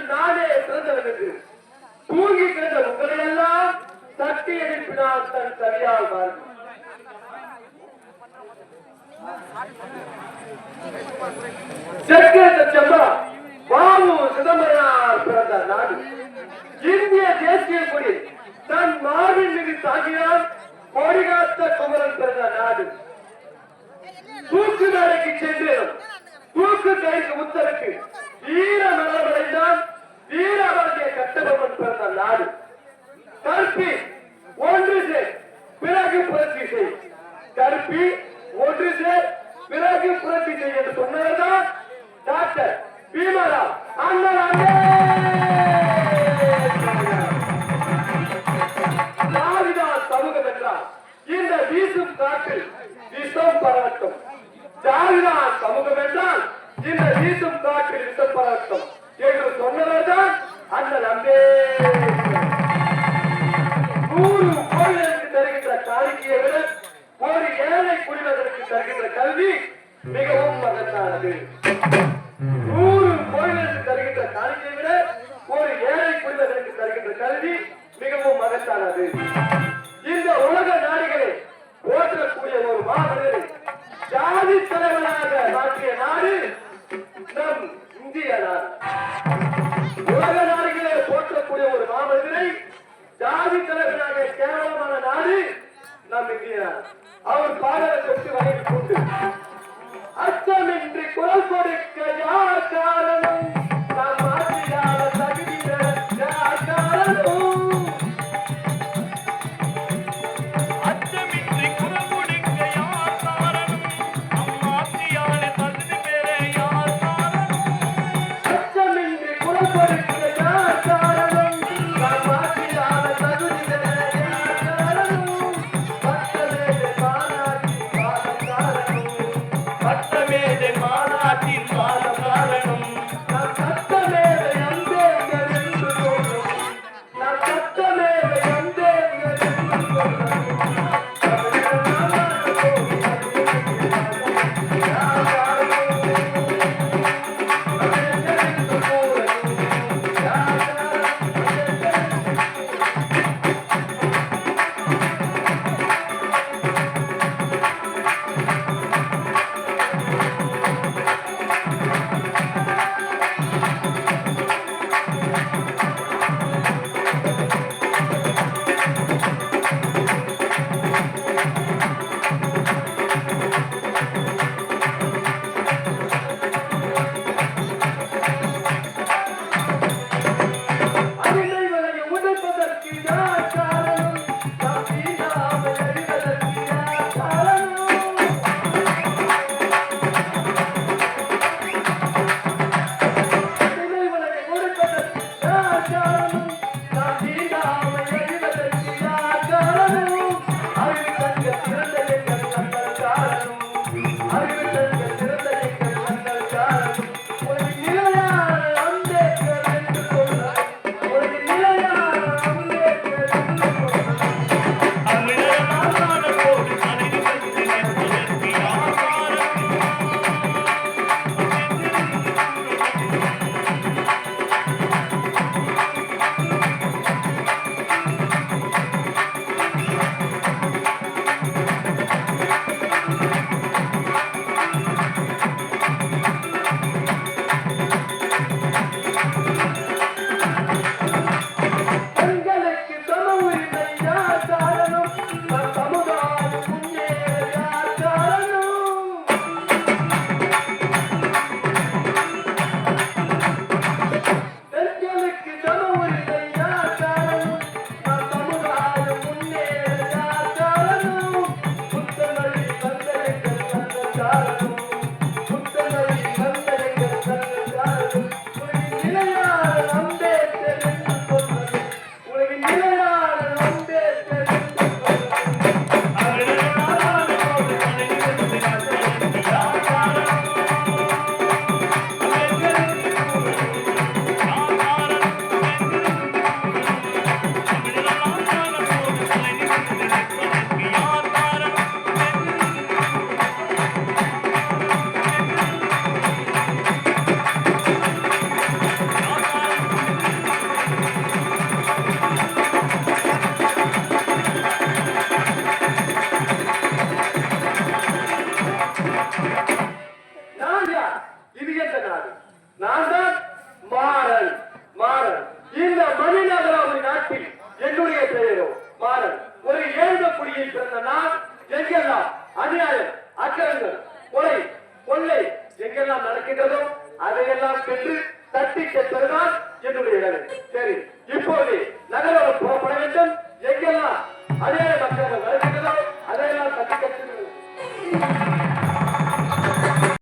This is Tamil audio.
பாலியில் நானே பிறந்தவனுக்கு. தூங்கி கிடந்த உங்களை எல்லாம் தட்டி எழுப்பினால் தன் சரியால் மாறும் செக்கேந்த செம்பா பாபு சிதம்பரனார் பிறந்த நாடு. இந்திய தேசிய கொடி தன் மார்பின் மீது தாங்கினால் கொடிகாத்த குமரன் பிறந்த நாடு. தூக்கு நாளைக்கு சென்று தூக்கு கைக்கு முத்தருக்கு வீர மலர்வடைந்தான் வீரவாகிய கட்டபொம்மன் பிறந்த நாடு. கற்பி ஒன்று சேர் பிறகு புரட்சி செய். கற்பி ஒன்று சேர் பிறகு புரட்சி செய் என்று சொன்னதுதான் டாக்டர் பீமராவ். அண்ணன் ஜாதிதான் சமூகம் என்றால் இந்த வீசும் காற்றில் விஷம் பரவட்டும் ஜாதிதான் சமூகம் என்றால் இந்த வீசும் காற்றில் விஷம் பரவட்டும் என்று சொன்னவர்தான் அண்ணன் அம்பேத்கர். நூறு கோயிலுக்கு தருகின்ற காணிக்கையை விட ஒரு ஏழை குடிமகனுக்கு தருகின்ற கல்வி மிகவும் மகத்தானது. நூறு கோயிலுக்கு தருகின்ற காணிக்கையை விட ஒரு Thank you. 하나하여